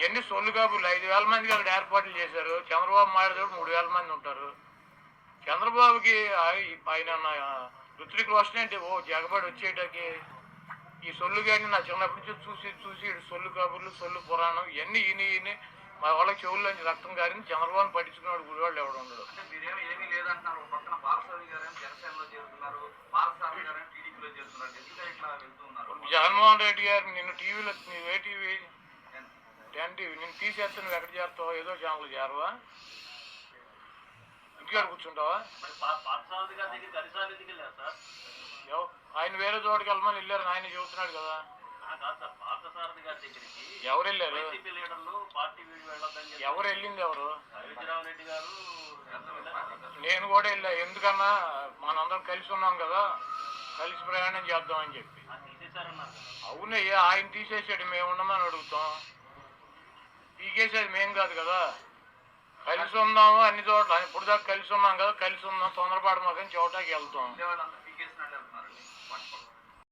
ఇవన్నీ సొల్లు కాబులు ఐదు వేల మందికి అక్కడ ఏర్పాట్లు చేశారు. చంద్రబాబు మాట్లాడేటప్పుడు మూడు వేల మంది ఉంటారు. చంద్రబాబుకి ఆయ- ఆయన రోషన్ అంటే ఓ జగబడి వచ్చేటకి ఈ సొల్లు కానీ నా చిన్నప్పటి నుంచి చూసి చూసి సొల్లు కబుర్లు సొల్లు పురాణం ఇవన్నీ ఈయన ఈయన మా వాళ్ళకి చెవుల్లోంచి రక్తం కారింది చంద్రబాబు పట్టించుకున్నాడు గుడివాళ్ళు ఎవడు ఉండడు. జగన్మోహన్ రెడ్డి గారు నిన్ను టీవీలో నువ్వు ఏ టీవీ? టీవీ. నేను తీసేస్తే నువ్వు ఎక్కడ చేస్తావు ఏదో ఛానల్ చేరవా? ఇంటికాడ కూర్చుంటావా? ఆయన వేరే చోటుకి వెళ్ళమని వెళ్ళారు ఆయన చెబుతున్నాడు కదా. ఎవరు వెళ్ళారు? ఎవరు వెళ్ళింది ఎవరు. నేను కూడా వెళ్ళా. ఎందుకన్నా? మనందరం కలిసి ఉన్నాం కదా. కలిసి ప్రయాణం చేద్దామని చెప్పి. అవునయ్యా ఆయన తీసేసాడు మేము ఉండమని అడుగుతాం. చేసేది మేం కాదు కదా. కలిసి ఉందాము అన్ని చోట్ల. ఇప్పుడు దాకా కలిసి ఉన్నాం కదా కలిసి ఉందాం తొందరపాటు మాకని చోటాకి వెళ్తాం.